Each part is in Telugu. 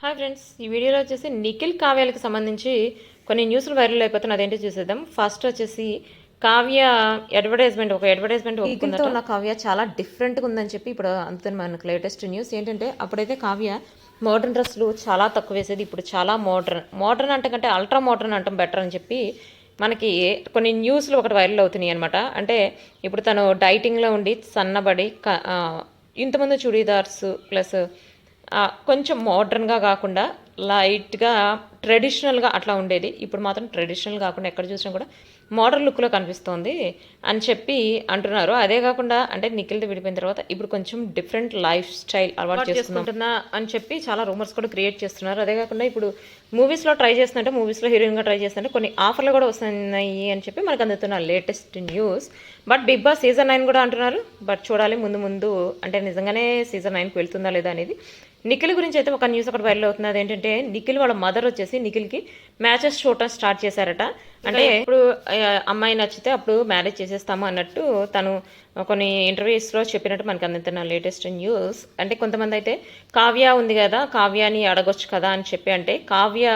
హాయ్ ఫ్రెండ్స్ ఈ వీడియోలో వచ్చేసి నిఖిల్ కావ్యాలకు సంబంధించి కొన్ని న్యూస్లు వైరల్ అయిపోతున్నాయి అదేంటో చూసేద్దాం. ఫస్ట్ వచ్చేసి కావ్య అడ్వర్టైజ్మెంట్ ఒక అడ్వర్టైజ్మెంట్ నిఖిల్తో ఉన్న కావ్య చాలా డిఫరెంట్గా ఉందని చెప్పి ఇప్పుడు అందుతుంది మనకు లేటెస్ట్ న్యూస్ ఏంటంటే అప్పుడైతే కావ్య మోడర్న్ డ్రెస్లు చాలా తక్కువ వేసేది ఇప్పుడు చాలా మోడర్న్ మోడర్న్ అంటే కంటే అల్ట్రా మోడర్న్ అంటాం బెటర్ అని చెప్పి మనకి కొన్ని న్యూస్లు ఒకటి వైరల్ అవుతున్నాయి అనమాట అంటే ఇప్పుడు తను డైటింగ్లో ఉండి సన్నబడి ఇంతమంది చుడీదార్స్ ప్లస్ కొంచెం మోడ్రన్గా కాకుండా లైట్గా ట్రెడిషనల్గా అట్లా ఉండేది. ఇప్పుడు మాత్రం ట్రెడిషనల్ కాకుండా ఎక్కడ చూసినా కూడా మోడర్న్ లుక్లో కనిపిస్తోంది అని చెప్పి అంటున్నారు. అదే కాకుండా అంటే నిఖిల్ది విడిపోయిన తర్వాత ఇప్పుడు కొంచెం డిఫరెంట్ లైఫ్ స్టైల్ అలవాటు చేసుకుంటున్నా అని చెప్పి చాలా రూమర్స్ కూడా క్రియేట్ చేస్తున్నారు. అదే కాకుండా ఇప్పుడు మూవీస్లో ట్రై చేస్తుంటే మూవీస్లో హీరోయిన్గా ట్రై చేస్తుంటే కొన్ని ఆఫర్లు కూడా వస్తున్నాయి అని చెప్పి మనకు అందుతున్న latest news. But Bigg Boss season nine కూడా అంటున్నారు. బట్ చూడాలి ముందు ముందు అంటే నిజంగానే సీజన్ నైన్కి వెళ్తుందా లేదా అనేది. నిఖిల్ గురించి అయితే ఒక న్యూస్ ఒకటి వైరల్ అవుతుంది అదేంటంటే నిఖిల్ వాళ్ళ మదర్ వచ్చేసి నిఖిల్కి మ్యాచెస్ చూడటం స్టార్ట్ చేశారట. అంటే ఇప్పుడు అమ్మాయి నచ్చితే అప్పుడు మ్యారేజ్ చేసేస్తాము అన్నట్టు తను కొన్ని ఇంటర్వ్యూస్లో చెప్పినట్టు మనకు అందుతున్న లేటెస్ట్ న్యూస్. అంటే కొంతమంది అయితే కావ్య ఉంది కదా కావ్యాని అడగొచ్చు కదా అని చెప్పి అంటే కావ్య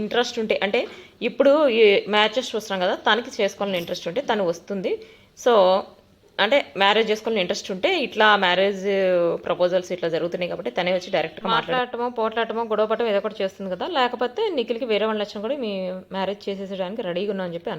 ఇంట్రెస్ట్ ఉంటే అంటే ఇప్పుడు ఈ మ్యాచెస్ చూస్తున్నాం కదా తనకి చేసుకోవాలని ఇంట్రెస్ట్ ఉంటే తను వస్తుంది. సో అంటే మ్యారేజ్ చేసుకోవాలని ఇంట్రెస్ట్ ఉంటే ఇట్లా మ్యారేజ్ ప్రపోజల్స్ ఇట్లా జరుగుతున్నాయి కాబట్టి తనే వచ్చి డైరెక్ట్గా మాట్లాడటమో పోట్లాడటమో గొడవ పడటం ఏదో ఒకటి చేస్తుంది కదా. లేకపోతే నిఖిల్కి వేరే వాళ్ళు వచ్చినా కూడా మీ మ్యారేజ్ చేసేసడానికి రెడీగా ఉన్నా అని చెప్పి